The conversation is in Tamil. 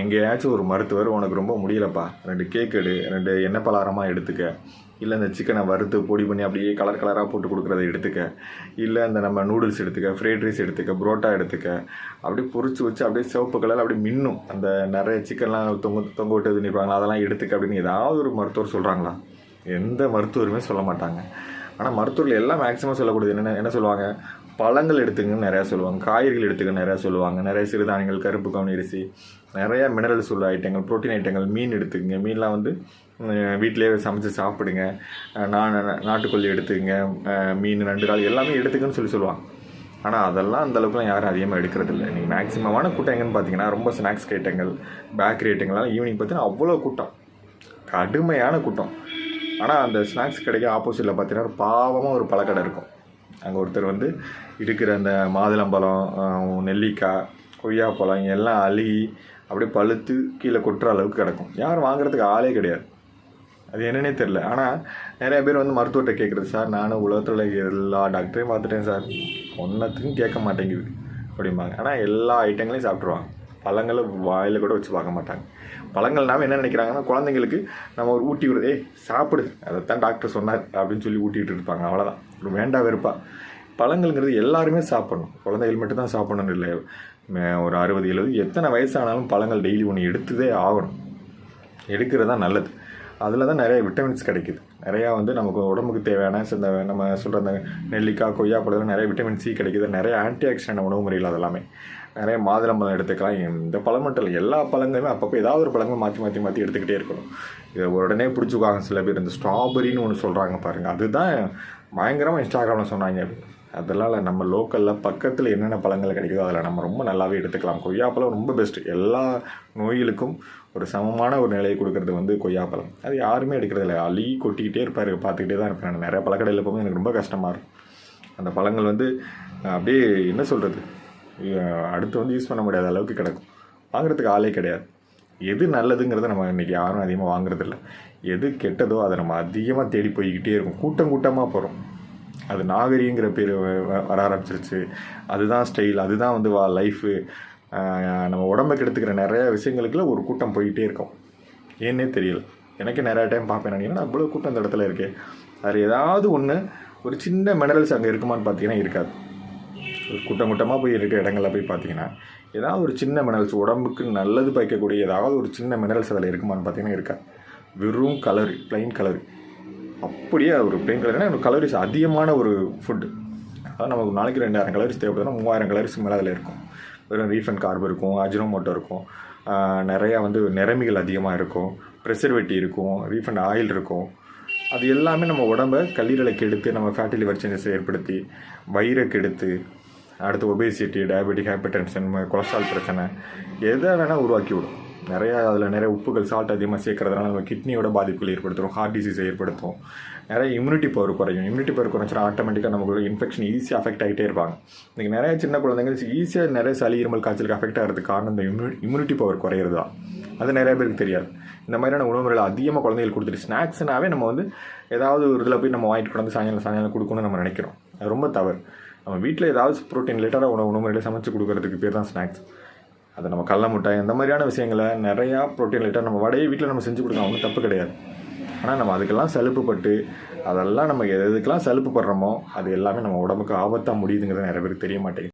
எங்கேயாச்சும் ஒரு மருத்துவர் உனக்கு ரொம்ப முடியலப்பா. ரெண்டு கேக் எடு. ரெண்டு எண்ணெய் பலகாரமாக எடுத்துக்க. இல்லை இந்த சிக்கனை வறுத்து பொடி பண்ணி அப்படியே கலர் கலராக போட்டு கொடுக்குறத எடுத்துக்க. இல்லை இந்த நம்ம நூடுல்ஸ் எடுத்துக்க ஃப்ரைட் ரைஸ் எடுத்துக்க புரோட்டா எடுத்துக்க. அப்படியே பொறிச்சு வச்சு அப்படியே சிவப்பு கலர் அப்படியே மின்னும். அந்த நிறைய சிக்கன்லாம் தொங்க தொங்க விட்டு நிற்பாங்களா அதெல்லாம் எடுத்துக்க அப்படின்னு ஏதாவது ஒரு மருத்துவர் சொல்கிறாங்களா எந்த மருத்துவருமே சொல்ல மாட்டாங்க. ஆனால் மருத்துவர்கள் எல்லாம் மேக்ஸிமம் சொல்லக்கூடியது என்ன என்ன சொல்லுவாங்க? பழங்கள் எடுத்துங்கன்னு நிறையா சொல்லுவாங்க. காய்கறிகள் எடுத்துக்கன்னு நிறையா சொல்லுவாங்க. நிறைய சிறுதானியங்கள் கருப்பு கவுனி அரிசி நிறைய மினரல்ஸ் உள்ள ஐட்டங்கள் புரோட்டீன் ஐட்டங்கள் மீன் எடுத்துக்கங்க. மீன்லாம் வந்து வீட்டிலேயே சமைச்சு சாப்பிடுங்க. நான் நாட்டுக்கோழி எடுத்துக்கங்க. மீன் நண்டு கால் எல்லாமே எடுத்துக்கன்னு சொல்லி சொல்லுவாங்க. ஆனால் அதெல்லாம் அந்த அளவுக்குலாம் யாரும் அதிகமாக எடுக்கிறது இல்லை. நீங்கள் மேக்ஸிமமான கூட்டம் எங்கன்னு பார்த்தீங்கன்னா ரொம்ப ஸ்நாக்ஸ் ஐட்டங்கள் பேக்கரி ஐட்டங்கள்லாம் ஈவினிங் பார்த்தீங்கன்னா அவ்வளோ கூட்டம். கடுமையான கூட்டம். ஆனால் அந்த ஸ்நாக்ஸ் கடைக்கு ஆப்போசிட்டில் பார்த்தீங்கன்னா ஒரு பாவமாக ஒரு பழக்கடை இருக்கும். அங்கே ஒருத்தர் வந்து இருக்கிற அந்த மாதுளம்பழம் நெல்லிக்காய் கொய்யாப்பழம் எல்லாம் அழுகி அப்படியே பழுத்து கீழே கொட்டுற அளவுக்கு கிடக்கும். யாரும் வாங்குறதுக்கு ஆளே கிடையாது. அது என்னன்னே தெரில ஆனால் நிறைய பேர் வந்து மருத்துவர்கிட்ட கேட்குறது சார் நானும் உலகத்தில் எல்லா டாக்டரையும் பார்த்துட்டேன் சார். ஒன்றத்துக்கும் கேட்க மாட்டேங்குது. அப்படிம்பாங்க. ஆனால் எல்லா ஐட்டங்களையும் சாப்பிட்ருவாங்க பழங்களை வாயில் கூட வச்சு பார்க்க மாட்டாங்க. பழங்கள்னாம என்ன நினைக்கிறாங்கன்னா குழந்தைங்களுக்கு நம்ம ஒரு ஊட்டி விடுறது ஏய் சாப்பிடு அதைத்தான் டாக்டர் சொன்னார் அப்படின்னு சொல்லி ஊட்டிகிட்டு இருப்பாங்க. அவ்வளோதான் ஒரு வேண்டா வெறுப்பா. பழங்கள்ங்கிறது எல்லாருமே சாப்பிடணும். குழந்தைகள் மட்டும் தான் சாப்பிடணும் இல்லை ஒரு அறுபது எழுபது எத்தனை வயசானாலும் பழங்கள் டெய்லி ஒன்று எடுத்துதே ஆகணும். எடுக்கிறது தான் நல்லது. அதில் தான் நிறைய விட்டமின்ஸ் கிடைக்குது. நிறையா வந்து நமக்கு உடம்புக்கு தேவையான இந்த நம்ம சொல்கிற அந்த நெல்லிக்காய் கொய்யா பழம் நிறைய விட்டமின் சி கிடைக்குது. நிறைய ஆன்டி ஆக்சிடென்ட் உணவு முறைகள் அதெல்லாமே. நிறைய மாதுளம்பழம் எடுத்துக்கலாம். இந்த பழம் மட்டும் இல்லை எல்லா பழங்களுமே அப்பப்போ ஏதாவது ஒரு பழங்கள் மாற்றி மாற்றி மாற்றி எடுத்துக்கிட்டே இருக்கணும். இதை உடனே பிடிச்சிக்குவாங்க சில பேர். இந்த ஸ்ட்ராபெரின்னு ஒன்று சொல்கிறாங்க பாருங்கள் அதுதான் பயங்கரமாக இன்ஸ்டாகிராமில் சொன்னாங்க. அதெல்லாம் நம்ம லோக்கலில் பக்கத்தில் என்னென்ன பழங்கள் கிடைக்குதோ அதில் நம்ம ரொம்ப நல்லாவே எடுத்துக்கலாம். கொய்யாப்பழம் ரொம்ப பெஸ்ட்டு எல்லா நோய்களுக்கும் ஒரு சமமான ஒரு நிலையை கொடுக்கறது வந்து கொய்யாப்பழம். அது யாருமே எடுக்கிறது இல்லை. அழி கொட்டிக்கிட்டே இருப்பார் பார்த்துக்கிட்டே தான் இருப்பேன் நான் நிறைய பழக்கடையில் போகும்போது எனக்கு ரொம்ப கஷ்டமாக இருக்கும். அந்த பழங்கள் வந்து அப்படியே என்ன சொல்கிறது அடுத்து வந்து யூஸ் பண்ண முடியாத அளவுக்கு கிடக்கும். வாங்குறதுக்கு ஆளே கிடையாது. எது நல்லதுங்கிறத நம்ம இன்றைக்கி யாரும் அதிகமாக வாங்குறதில்ல. எது கெட்டதோ அதை நம்ம அதிகமாக தேடி போய்கிட்டே இருக்கும். கூட்டம் கூட்டமாக போகிறோம் அது நாகரிகங்கிற பேர் வர ஆரம்பிச்சிருச்சு. அதுதான் ஸ்டைல் அதுதான் வந்து வா லைஃபு நம்ம உடம்புக்கு எடுத்துக்கிற நிறைய விஷயங்களுக்குள்ள ஒரு கூட்டம் போயிட்டே இருக்கும். ஏன்னே தெரியல. எனக்கு நிறைய டைம் பார்ப்பேன் நினைக்கிறேன் அவ்வளோ கூட்டம் இந்த இடத்துல இருக்குது அதில் ஏதாவது ஒன்று ஒரு சின்ன மினரல்ஸ் அங்கே இருக்குமான்னு பார்த்தீங்கன்னா இருக்காது. ஒரு கூட்டம் கூட்டமாக போய் இருக்கிற இடங்களில் போய் பார்த்தீங்கன்னா ஏதாவது ஒரு சின்ன மினரல்ஸ் உடம்புக்கு நல்லது பயக்கக்கூடிய ஏதாவது ஒரு சின்ன மினரல்ஸ் அதில் இருக்குமான்னு பார்த்தீங்கன்னா இருக்காது. வெறும் கலரு ப்ளைன் கலரு அப்படியே ஒரு பிளெயின் கலர்னா ஒரு கலரிஸ் அதிகமான ஒரு ஃபுட்டு அதாவது நமக்கு ஒரு நாளைக்கு ரெண்டாயிரம் கலரிஸ் தேவைப்படுதுன்னா மூவாயிரம் கலரிஸ் மேலே அதில் இருக்கும். வெறும் ரீஃபண்ட் கார்பு இருக்கும் அஜினோமோட்டோ இருக்கும். நிறையா வந்து நிறமிகள் அதிகமாக இருக்கும். ப்ரெசர்வேட்டி இருக்கும் ரீஃபண்ட் ஆயில் இருக்கும். அது எல்லாமே நம்ம உடம்பை கல்லீரலை கெடுத்து நம்ம ஃபேட்டி லிவர் சேஞ்சஸ் ஏற்படுத்தி வயிறை கெடுத்து அடுத்து obesity diabetic hypertension cholesterol பிரச்சனை எதை வேணால் உருவாக்கி விடும் நிறையா அதில் நிறைய உப்புகள் சால்ட் அதிகமாக சேர்க்கறதுனால நம்ம கிட்னியோட பாதிப்புகள் ஏற்படுத்தும் ஹார்ட் டிசீஸை ஏற்படுத்தும் நிறைய இம்யூனிட்டி பவர் குறையும். இம்யூனிட்டி பவர் குறைச்சினா ஆட்டோமேட்டிக்காக நமக்கு இன்ஃபெக்ஷன் ஈஸியாக அஃபெக்ட் ஆகிட்டே இருப்பாங்க. இன்றைக்கி நிறைய சின்ன குழந்தைங்க ஈஸியாக நிறைய சளி இருமல் காய்ச்சலுக்கு அஃபெக்ட் ஆகிறதுக்கு காரணம் இந்த இம்யூ இம்யூனிட்டி பவர் குறையிறது தான் அது நிறைய பேருக்கு தெரியாது. இந்த மாதிரியான உணவுகளை அதிகமாக குழந்தைகள் கொடுத்துட்டு ஸ்நாக்ஸ்னாவே நம்ம வந்து ஏதாவது ஒரு இதில் போய் நம்ம வாங்கிட்டு கொண்டு வந்து சாயங்காலம் சாயங்காலம் கொடுக்கணும்னு நம்ம நினைக்கிறோம். அது ரொம்ப தவறு. நம்ம வீட்டில் ஏதாவது ப்ரோட்டீன் ரிலேட்டடாக உணவு உணவுகளை சமைச்சு கொடுக்கறதுக்கு பேர் தான் ஸ்நாக்ஸ் அது நம்ம கடல மிட்டாய் இந்த மாதிரியான விஷயங்களை நிறையா ப்ரோட்டீன் லைட்டாக நம்ம வடையை வீட்டில் நம்ம செஞ்சு கொடுக்கலாம் ஒன்றும் தப்பு கிடையாது. ஆனால் நம்ம அதுக்கெல்லாம் சலுப்புப்பட்டு அதெல்லாம் நம்ம எதுக்கெல்லாம் சலுப்பு படுறோமோ அது எல்லாமே நம்ம உடம்புக்கு ஆபத்தாக முடியுதுங்கிறது நிறைய பேருக்கு தெரிய மாட்டேங்குது.